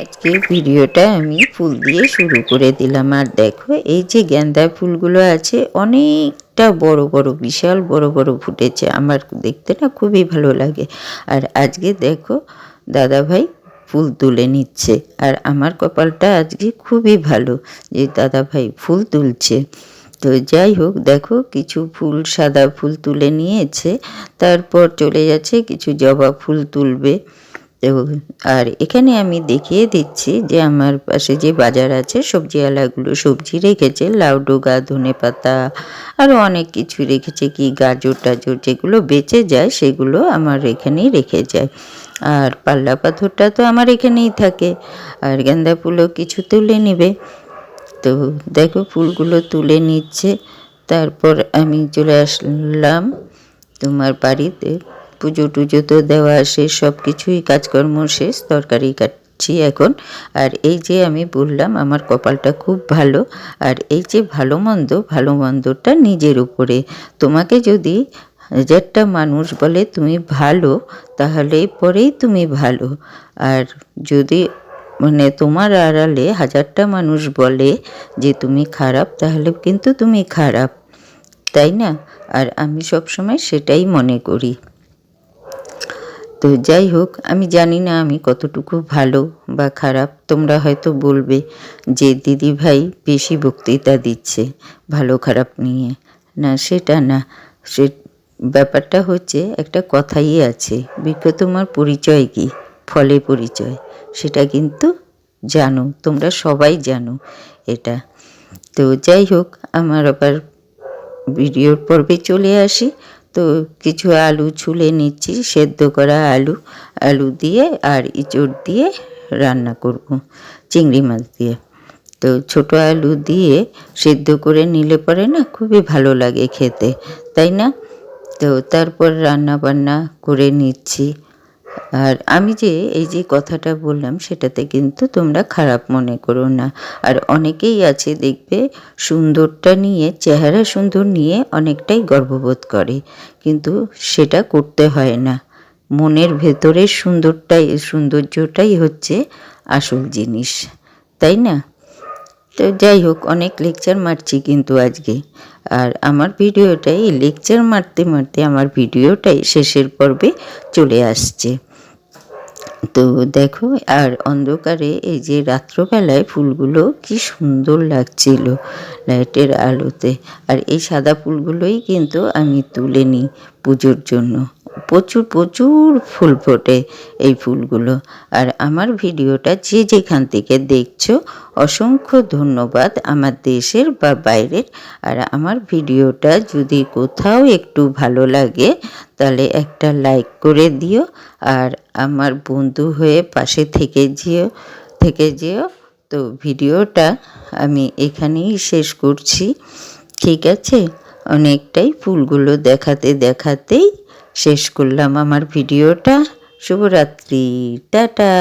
আজকে ভিডিওটা আমি ফুল দিয়ে শুরু করে দিলাম। আর দেখো, এই যে গেন্দা ফুলগুলো আছে, অনেকটা বড় বড় বিশাল বড় বড় ফুটেছে। আমার দেখতে না খুবই ভালো লাগে। আর আজকে দেখো দাদা ভাই ফুল তুলে নিচ্ছে। আর আমার কপালটা আজকে খুবই ভালো যে দাদা ভাই ফুল তুলছে। তো যাই হোক, দেখো কিছু ফুল, সাদা ফুল তুলে নিয়েছে। তারপর চলে যাচ্ছে কিছু জবা ফুল তুলবে। আর এখানে আমি দেখিয়ে দিচ্ছি যে আমার পাশে যে বাজার আছে সবজিওয়ালাগুলো সবজি রেখেছে লাউ ডোগা ধনে পাতা আরও অনেক কিছু রেখেছে কি গাজর, টাজর যেগুলো বেঁচে যায়, সেগুলো আমার এখানেই রেখে যায়। আর পাল্লা পাথরটা তো আমার এখানেই থাকে। আর গেন্দা ফুলও কিছু তুলে নেবে। তো দেখো ফুলগুলো তুলে নিচ্ছে। তারপর আমি চলে আসলাম তোমার বাড়িতে। পুজো টুজো তো দেওয়া শেষ সব কিছুই কাজকর্ম শেষ, তরকারি কাটছি এখন। আর এই যে আমি বললাম, আমার কপালটা খুব ভালো। আর এই যে ভালো মন্দ, ভালো মন্দটা নিজের উপরে। তোমাকে যদি হাজারটা মানুষ বলে তুমি ভালো, তাহলে পরেই তুমি ভালো। আর যদি মানে তোমার আড়ালে হাজারটা মানুষ বলে যে তুমি খারাপ, তাহলে কিন্তু তুমি খারাপ, তাই না? আর আমি সবসময় সেটাই মনে করি। তো যাই হোক, আমি জানি না আমি কতটুকু ভালো বা খারাপ, তোমরা হয়তো বলবে যে দিদি ভাই বেশি বক্তৃতা দিচ্ছে ভালো খারাপ নিয়ে। না, সেটা না, সে ব্যাপারটা হচ্ছে, একটা কথাই আছে বিজ্ঞ তোমার পরিচয় কি? ফলে পরিচয়। সেটা কিন্তু জানো, তোমরা সবাই জানো এটা। তো যাই হোক, আমার আবার ভিডিওর পর্বে চলে আসি। তো কিছু আলু ছুলে নিচ্ছি, সেদ্ধ করা আলু আলু দিয়ে আর ইঁচড় দিয়ে রান্না করব, চিংড়ি মাছ দিয়ে। তো ছোট আলু দিয়ে সেদ্ধ করে নিলে পরে না খুবই ভালো লাগে খেতে, তাই না? তো তারপর রান্না বান্না করে নিচ্ছি। আর আমি যে এই যে কথাটা বললাম, সেটাতে কিন্তু তোমরা খারাপ মনে করো না। আর অনেকেই আছে দেখবে সুন্দরটা নিয়ে, চেহারা সুন্দর নিয়ে অনেকটাই গর্ববোধ করে। কিন্তু সেটা করতে হয় না। মনের ভেতরের সুন্দরটাই, সৌন্দর্যটাই হচ্ছে আসল জিনিস। তাই না? তো যাই হোক, অনেক লেকচার মারছি কিন্তু আজকে। আর আমার ভিডিওটাই লেকচার মারতে মারতে আমার ভিডিওটাই শেষের পর্বে চলে আসছে। তো দেখো, আর অন্ধকারে এই যে রাত্রবেলায় ফুলগুলো কি সুন্দর লাগছিল লাইটের আলোতে। আর এই সাদা ফুলগুলোই কিন্তু আমি তুলে নিই পুজোর জন্য। প্রচুর প্রচুর ফুল ফোটে এই ফুলগুলো। আর আমার ভিডিওটা যে যেখান থেকে দেখছ, অসংখ্য ধন্যবাদ আমার দেশের বা বাইরের। আর আমার ভিডিওটা যদি কোথাও একটু ভালো লাগে, তাহলে একটা লাইক করে দিও। আর আমার বন্ধু হয়ে পাশে থেকে যেও থেকে যেও। তো ভিডিওটা আমি এখানেই শেষ করছি। ঠিক আছে? অনেকটাই ফুলগুলো দেখাতে দেখাতেই শেষ করলাম আমার ভিডিওটা। শুভরাত্রি টাটা।